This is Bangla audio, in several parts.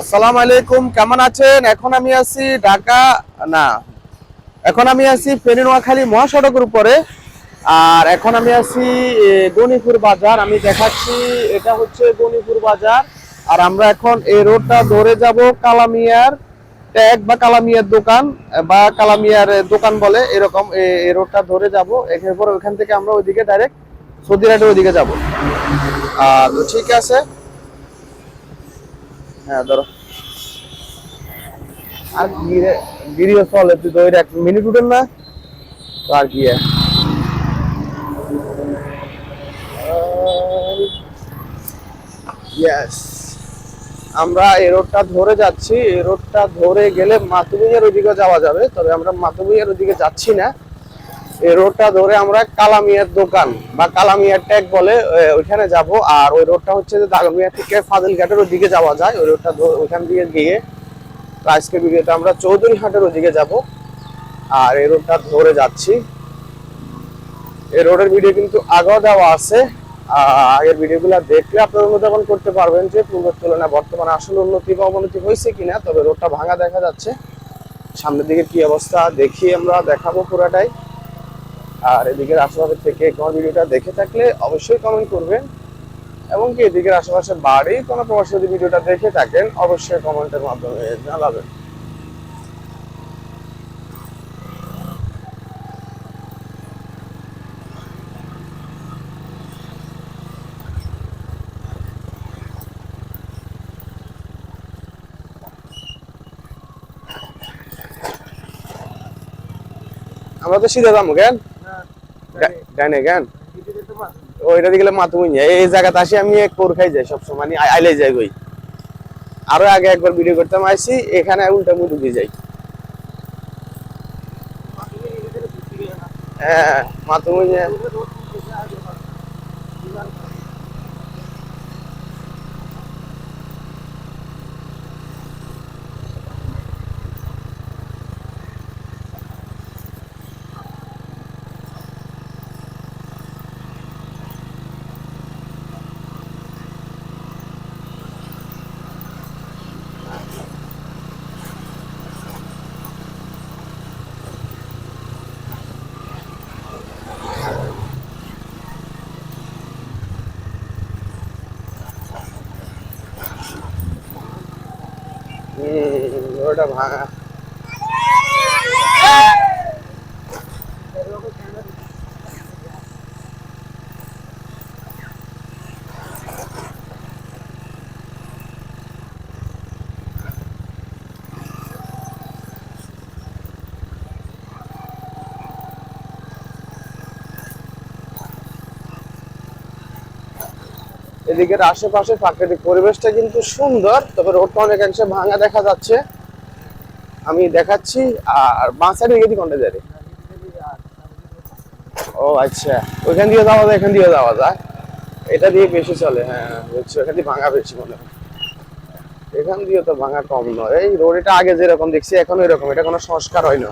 আসসালামু আলাইকুম, কেমন আছেন? এখন আমি আছি ঢাকা, না, এখন আমি আছি ফেনী, নোয়াখালী মহাসড়কের উপরে। আর এখন আমি আছি গণিপুর বাজার। আমি দেখাচ্ছি, এটা হচ্ছে গণিপুর বাজার। আর আমরা এখন এই রোডটা ধরে যাব কালামিয়ার ট্যাগ বা কালামিয়ার দোকান, বা কালামিয়ার দোকান বলে এরকম এই রোডটা ধরে যাব। এরপর ওইখান থেকে আমরা ওইদিকে ডাইরেক্ট সৌদিরাটের ওইদিকে যাব। আর ঠিক আছে হ্যাঁ আর তুই না? আমরা এই রোডটা ধরে যাচ্ছি, এই রোডটা ধরে গেলে মাতুবুইয়ের ওইদিকে যাওয়া যাবে, তবে আমরা মাতুবুইয়ের ওইদিকে যাচ্ছি না। এই রোডটা ধরে আমরা কালামিয়ার দোকান বা কালামিয়ার ট্যাগ বলে ওইখানে যাব। আর ওই রোডটা হচ্ছে যে দাগমিয়া থেকে ফাজিলঘাটের ওইদিকে যাওয়া যায়। ওই রোডটা ওইখান দিয়ে গিয়ে তো আজকে ভিডিওতে আমরা চৌধুরী হাটের ওইদিকে যাব। আর এই রোডটা ধরে যাচ্ছি। এই রোডের ভিডিও কিন্তু আগেও দেওয়া আছে। আগের ভিডিওগুলো দেখলে আপনারা অনুধাবন করতে পারবেন যে পূর্বের তুলনায় বর্তমানে আসলে উন্নতি বা অবনতি হয়েছে কিনা, তবে রোডটা ভাঙা দেখা যাচ্ছে। সামনের দিকে কি অবস্থা দেখি আমরা দেখাবো পুরাটাই। আর এদিকের আশেপাশে থেকে কোনো ভিডিওটা দেখে থাকলে অবশ্যই কমেন্ট করবেন। এবং কি, এদিকের আশেপাশে বাড়ি কোনো প্রবাসী যদি ভিডিওটা দেখে থাকেন, অবশ্যই কমেন্টের মাধ্যমে জানাবেন। আমরা তো সিধা যাব কেন ডাইনে কেন ওইটা দিকে মাতুমি এই জায়গাতে আসি, আমি এক কোর খাই যাই সবসময় মানে আই- আইলে যাই ওই আরও আগে একবার ভিডিও করতাম আইসি এখানে উল্টা মুখ ঢুকে যাই। হ্যাঁ মাতুমি ওটা ভাঙা এদিকের আশেপাশে প্রাকৃতিক পরিবেশটা কিন্তু সুন্দর, তবে রোডটা অনেকাংশে ভাঙা দেখা যাচ্ছে। আমি দেখাচ্ছি, আর বাঁ সাইডে গেছি কোনটা যাবে ও আচ্ছা। ওইখান দিয়ে যাওয়া যায়, এখান দিয়ে যাওয়া যায়। এটা দিয়ে বেশি চলে হ্যাঁ বুঝছি। ওখান দিয়ে ভাঙা বেশি মনে হয়। এখান দিয়ে তো ভাঙা কম নয়। এই রোড এটা আগে যেরকম দেখছি, এখন এরকম। এটা কোনো সংস্কার হয় না।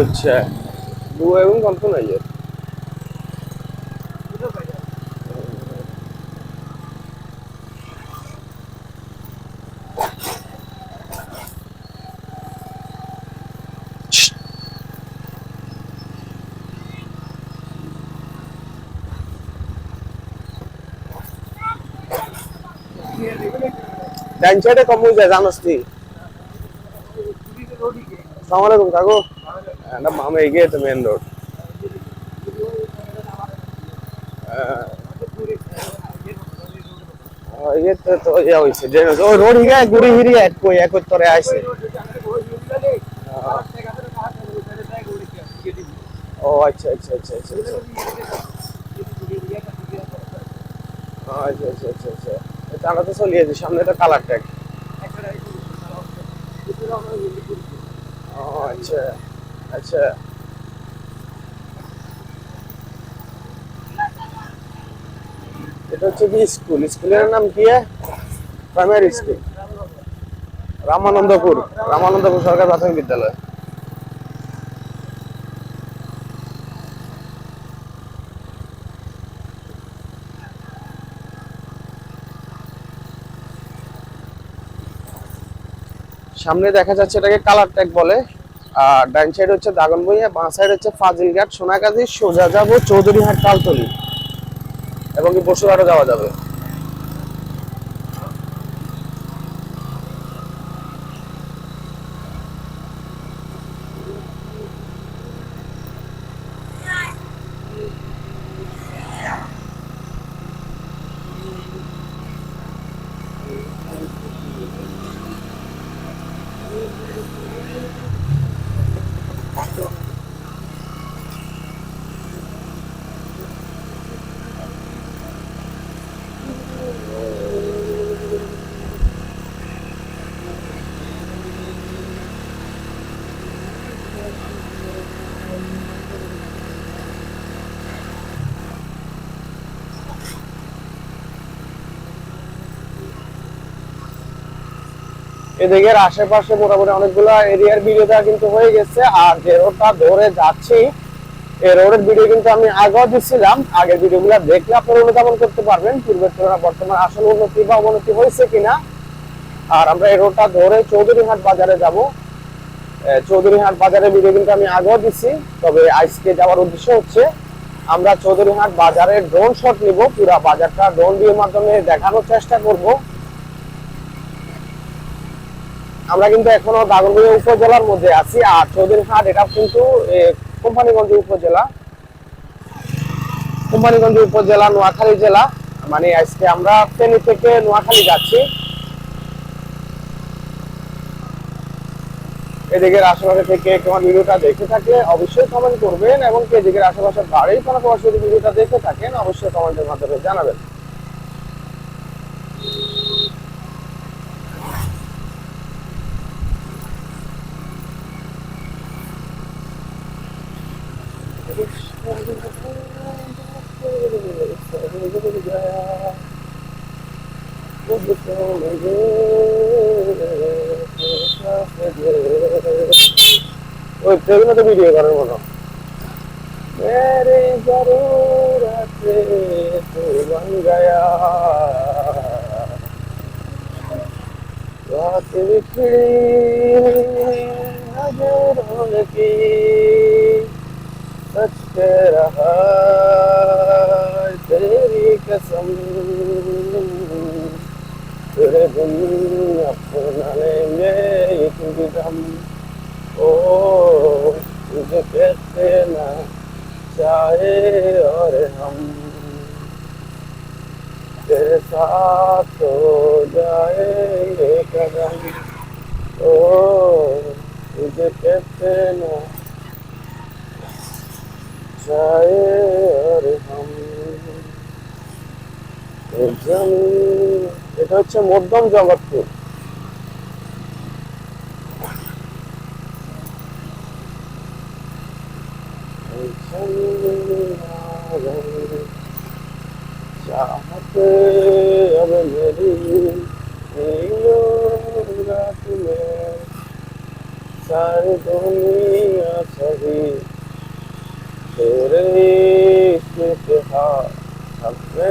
ও আচ্ছা দু এবং কত নাই ডান সাইডে কম হয়ে যায়, জানোস তুই। সালাম আলাইকুম, কাকু। అంటే మా ఎగేట్ మెయిన్ రోడ్ ये तो আচ্ছা আচ্ছা আচ্ছা আচ্ছা তারা তো চলে গেছে সামনে তো কালার ট্যাগ আচ্ছা আচ্ছা। এটা হচ্ছে কি স্কুল? স্কুলের নাম কি প্রাইমারি স্কুল রামানন্দপুর। রামানন্দপুর সরকার প্রাথমিক বিদ্যালয়। সামনে দেখা যাচ্ছে এটাকে কালার ট্যাগ বলে। আর ডান সাইড হচ্ছে দাগন বইয়া বাঁ সাইড হচ্ছে ফাজিলঘাট সোনাগাজী, সোজা যাব চৌধুরীহাট তালতলি। এবং কি বসুরহাটও যাওয়া যাবে। এদিকের আশেপাশে মোটামুটি অনেকগুলো এরিয়ার ভিডিও দেওয়া কিন্তু হয়ে গেছে। আর যে রোডটা ধরে যাচ্ছি, এই রোডের ভিডিও কিন্তু আমি আগেও দিচ্ছিলাম আগের ভিডিওগুলো দেখলে আপনারা অনুধাবন করতে পারবেন, পূর্বের তুলনায় বর্তমানে আসল উন্নতি বা অবনতি হয়েছে কিনা। আর আমরা এই রোডটা ধরে চৌধুরীহাট বাজারে যাব। চৌধুরীহাট বাজারের ভিডিও কিন্তু আমি আগেও দিচ্ছি তবে আজকে যাওয়ার উদ্দেশ্য হচ্ছে, আমরা চৌধুরীহাট বাজারে ড্রোন শট নিব। পুরো বাজারটা ড্রোন দিয়ে মাধ্যমে দেখানোর চেষ্টা করব। আমরা কিন্তু এখনও দাগনভূঞা উপজেলার মধ্যে আছি, আর চৌধুরী চৌধুরীহাট এটা কিন্তু কোম্পানিগঞ্জ উপজেলা। কোম্পানিগঞ্জ উপজেলা, নোয়াখালী জেলা। মানে আজকে আমরা ফেনী থেকে নোয়াখালী যাচ্ছি। এদিকের আশেপাশে থেকে তোমার ভিডিওটা দেখে থাকে অবশ্যই কমেন্ট করবেন, এবং এদিকের আশেপাশে বাড়ির কোনো যদি ভিডিওটা দেখে থাকেন, অবশ্যই কমেন্টের মাধ্যমে জানাবেন। ওই প্রেমে তো ভিডিও করার মতো मेरे जरूरत तू बन गया रात बिखरी नजरों की सच रहा तेरी कसम। तेरे बिन अपना लेंगे भी ओ, तुझे कहते ना चाहे और हम। तेरे साथ हो जाएँगे कदम। ओ, तुझे कहते ना যায় এটা হচ্ছে মধ্যম জগৎপুর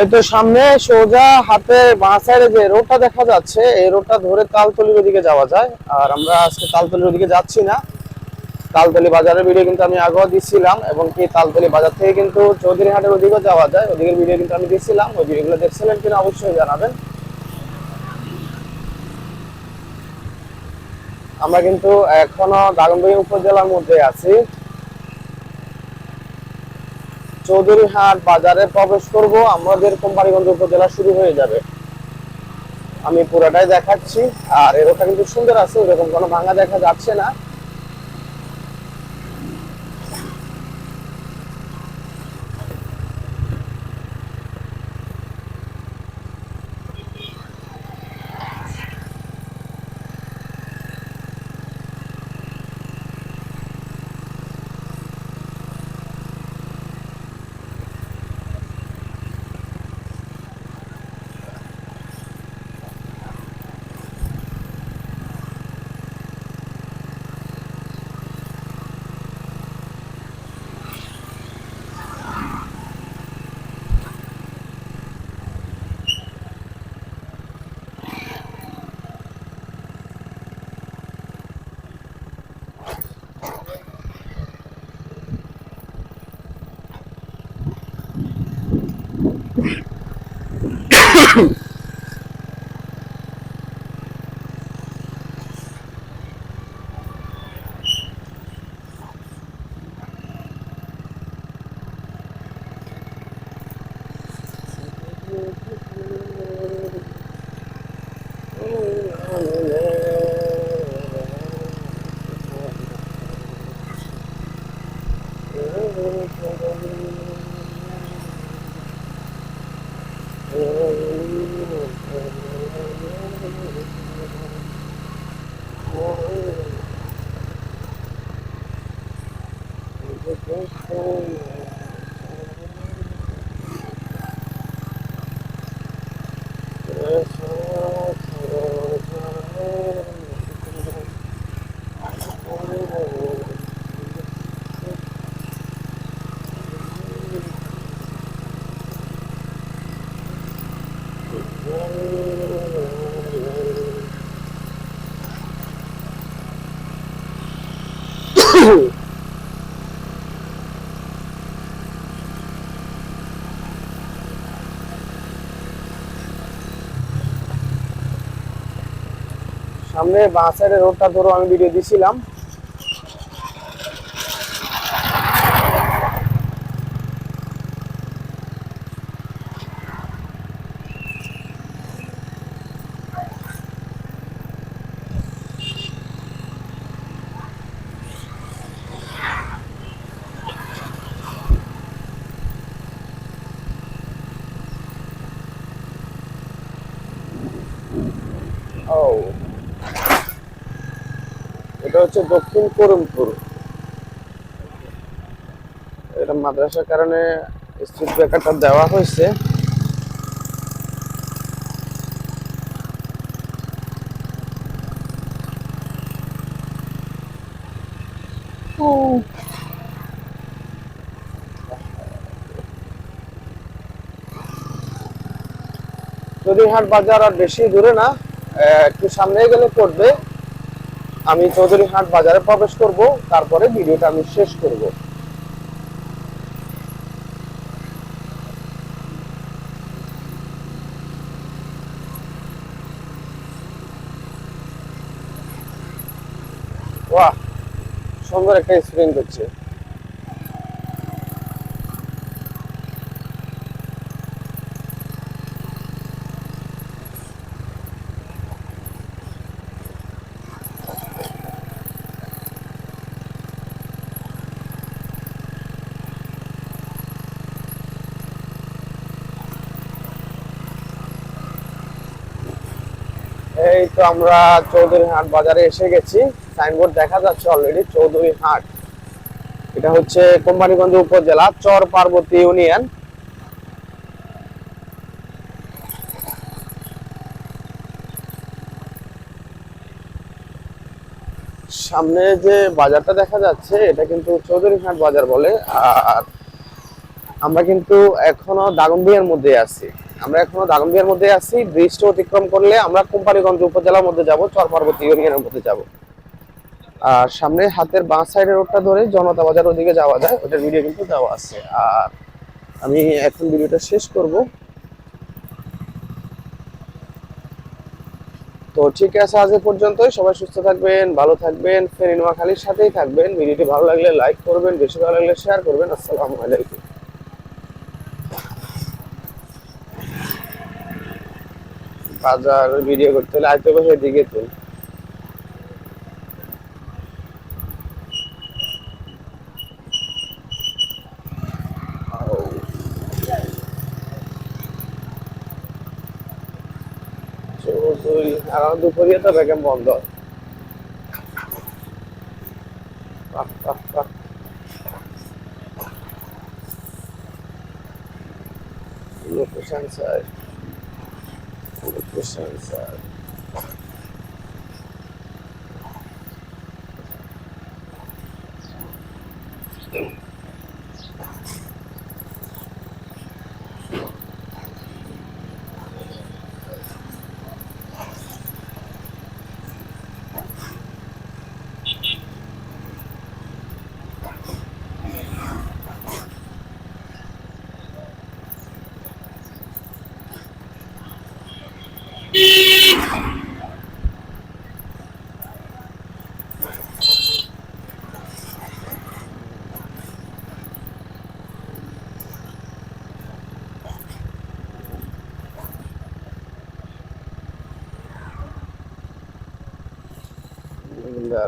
এই তো সামনে সোজা হাতে বাঁ যে রোডটা দেখা যাচ্ছে, এই রোডটা ধরে তালতলির ওদিকে যাওয়া যায়। আর আমরা আজকে তালতলির ওদিকে যাচ্ছি না। তালতলি বাজারের ভিডিও কিন্তু আমি আগেও দিচ্ছিলাম এবং কি তালতলি বাজার থেকে কিন্তু চৌধুরী হাটের ওদিকেও যাওয়া যায়। ওদিকের ভিডিও কিন্তু আমি দিচ্ছিলাম ওই ভিডিওগুলো দেখছিলেন কিনা অবশ্যই জানাবেন। আমরা কিন্তু এখনও দাগনভূঞা উপজেলার মধ্যে আছি। চৌধুরীহাট বাজারে প্রবেশ করব। আমাদের কোম্পানিগঞ্জ উপজেলা শুরু হয়ে যাবে। আমি পুরাটাই দেখাচ্ছি। আর এরকম কিন্তু সুন্দর আছে ওরকম কোনো ভাঙা দেখা যাচ্ছে না। Oh, সামনে বাঁ সাইডের রোডটা ধরো আমি ভিডিও দিছিলাম ও এটা হচ্ছে দক্ষিণ করমপুর। এটা মাদ্রাসার কারণে স্ট্রিট ব্রেকারটা দেওয়া হয়েছে। চৌধুরীহাট বাজার আর বেশি দূরে না একটু সামনে গেলে পড়বে। আমি চৌধুরীহাট বাজারে প্রবেশ করব তারপরে ভিডিওটা আমি শেষ করব। সুন্দর একটা এক্সপিরিয়েন্স হচ্ছে। এই তো আমরা চৌধুরী হাট বাজারে এসে গেছি। সাইনবোর্ড দেখা যাচ্ছে অলরেডি চৌধুরী হাট। এটা হচ্ছে কোম্পানিগঞ্জ উপজেলা, চর পার্বতী ইউনিয়ন। সামনে যে বাজারটা দেখা যাচ্ছে, এটা কিন্তু চৌধুরী হাট বাজার বলে। আর আমরা কিন্তু এখনও দাগনবিয়ার মধ্যে আছি। আমরা এখনও দাগনবিয়ার মধ্যে আছি ব্রিজটা অতিক্রম করলে আমরা কোম্পানিগঞ্জ উপজেলার মধ্যে যাব চর পার্বতী ইউনিয়নের মধ্যে যাব। আর সামনে হাতের বাঁ সাইডের রোডটা ধরে জনতা বাজার ওদিকে যাওয়া যায় ওটার ভিডিও কিন্তু দেওয়া আছে। আর আমি এখন ভিডিওটা শেষ করব। তো ঠিক আছে, আজ এ পর্যন্তই। সবাই সুস্থ থাকবেন, ভালো থাকবেন, ফেরি নোয়াখালীর সাথেই থাকবেন। ভিডিওটি ভালো লাগলে লাইক করবেন, বেশি ভালো লাগলে শেয়ার করবেন। আসসালামু আলাইকুম। বাজার ভিডিও করতে হলে আয়তো বসে দিকে তুল দুপুরিয়া তো বেগম বন্ধ। বাহ, বাহ, This is. Uh,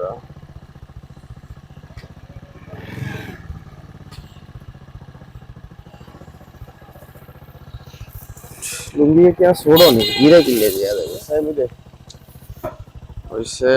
નજારો લુંગી ક્યાં છોડો નહીં ધીરે કિલ્લે ગયા સાહેબ પૈસે